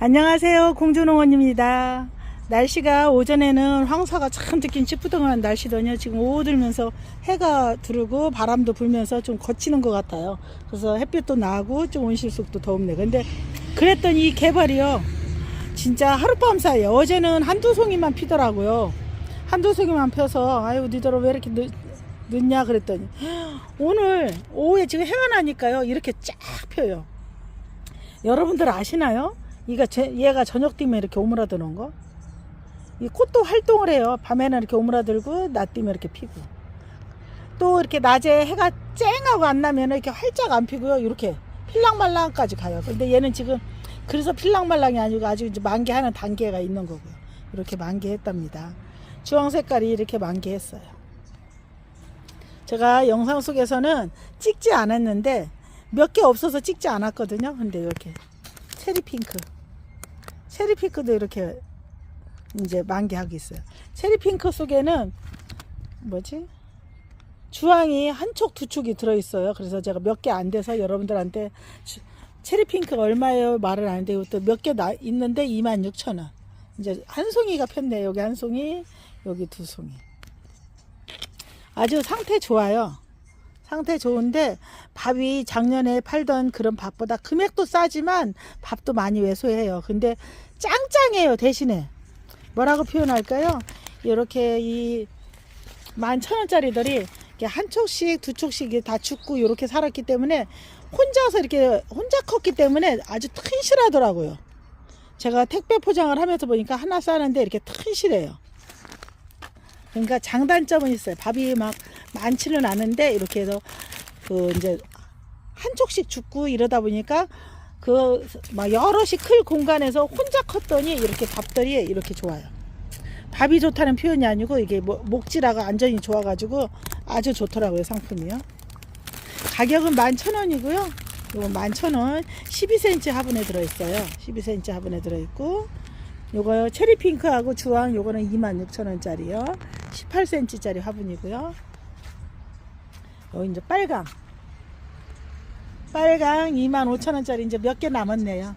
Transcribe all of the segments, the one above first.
안녕하세요. 공주농원입니다. 날씨가 오전에는 황사가 참 듣긴 찌뿌둥한 날씨더니요. 지금 오후 들면서 해가 두르고 바람도 불면서 좀 거치는 것 같아요. 그래서 햇빛도 나고 좀 온실속도 더웁네. 근데 그랬더니 이 개발이요. 진짜 하룻밤 사이에 어제는 한두 송이만 피더라고요. 한두 송이만 펴서 아유 니들은 왜 이렇게 늦, 늦냐 그랬더니 오늘 오후에 지금 해가 나니까요. 이렇게 쫙 펴요. 여러분들 아시나요? 이가 제- 얘가 저녁 뛰면 이렇게 오므라드는 거. 이 꽃도 활동을 해요. 밤에는 이렇게 오므라들고 낮 뛰면 이렇게 피고. 또 이렇게 낮에 해가 쨍하고 안 나면 이렇게 활짝 안 피고요. 이렇게 필랑말랑까지 가요. 근데 얘는 지금 그래서 필랑말랑이 아니고 아주 이제 만개하는 단계가 있는 거고요. 이렇게 만개했답니다. 주황 색깔이 이렇게 만개했어요. 제가 영상 속에서는 찍지 않았는데 몇 개 없어서 찍지 않았거든요. 근데 이렇게 체리 핑크. 체리 핑크도 이렇게 이제 만개하고 있어요. 체리 핑크 속에는 뭐지? 주황이 한 촉, 두 촉이 들어있어요. 그래서 제가 몇 개 안 돼서 여러분들한테 주- 체리 핑크가 얼마예요? 말을 안 해요. 또몇 개 있는데 26,000원. 이제 한 송이가 폈네. 여기 한 송이, 여기 두 송이. 아주 상태 좋아요. 상태 좋은데 밥이 작년에 팔던 그런 밥보다 금액도 싸지만 밥도 많이 왜소해요. 근데 짱짱해요 대신에 뭐라고 표현할까요? 이렇게 이 만 천 원짜리들이 이렇게 한 촉씩 두 촉씩 다 죽고 이렇게 살았기 때문에 혼자서 이렇게 혼자 컸기 때문에 아주 튼실하더라고요. 제가 택배 포장을 하면서 보니까 하나 싸는데 이렇게 튼실해요. 그러니까 장단점은 있어요. 밥이 막 많지는 않은데 이렇게 해서 그 이제 한 쪽씩 죽고 이러다 보니까 그 막 여럿이 클 공간에서 혼자 컸더니 이렇게 밥들이 이렇게 좋아요. 밥이 좋다는 표현이 아니고 이게 뭐 목질하고 안전이 좋아가지고 아주 좋더라고요 상품이요. 가격은 11,000원이고요. 이거 11,000원 12cm 화분에 들어있어요. 12cm 화분에 들어있고 요거요 체리 핑크하고 주황 요거는 26,000원짜리요. 18cm짜리 화분이고요. 여기 이제 빨강. 빨강 25,000원짜리 이제 몇 개 남았네요.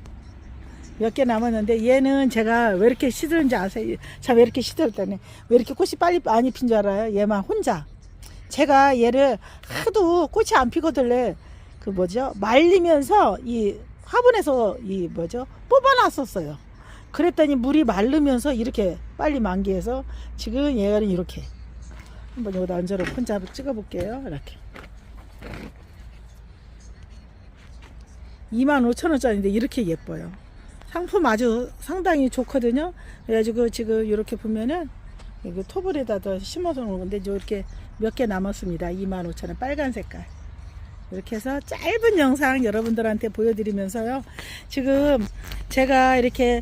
몇 개 남았는데 얘는 제가 왜 이렇게 시들은지 아세요? 자, 왜 이렇게 시들었다네. 왜 이렇게 꽃이 빨리 많이 핀줄 알아요? 얘만 혼자. 제가 얘를 하도 꽃이 안 피거든요. 그 뭐죠? 말리면서 이 화분에서 이 뭐죠? 뽑아놨었어요. 그랬더니 물이 마르면서 이렇게 빨리 만개해서 지금 얘는 이렇게 한번 여기다 얹어놓고 혼자 한번 찍어볼게요. 이렇게 25,000원짜리인데 이렇게 예뻐요. 상품 아주 상당히 좋거든요. 그래가지고 지금 이렇게 보면은 이거 토블에다 더 심어서 놓은 건데 이렇게 몇 개 남았습니다. 25,000원 빨간 색깔. 이렇게 해서 짧은 영상 여러분들한테 보여드리면서요. 지금 제가 이렇게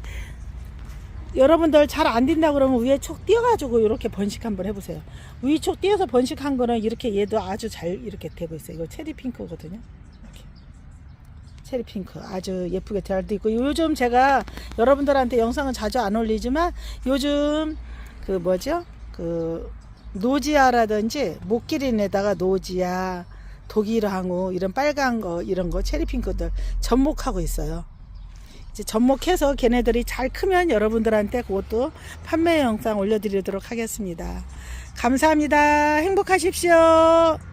여러분들 잘 안 된다 그러면 위에 촉 띄어가지고 이렇게 번식 한번 해보세요. 위 촉 띄어서 번식한 거는 이렇게 얘도 아주 잘 이렇게 되고 있어요. 이거 체리 핑크거든요. 체리 핑크 아주 예쁘게 잘 되고 있고 요즘 제가 여러분들한테 영상은 자주 안 올리지만 요즘 그 뭐죠? 그 노지아라든지 목기린에다가 노지아, 독일항우 이런 빨간 거 이런 거 체리 핑크들 접목하고 있어요. 접목해서 걔네들이 잘 크면 여러분들한테 그것도 판매 영상 올려드리도록 하겠습니다. 감사합니다. 행복하십시오.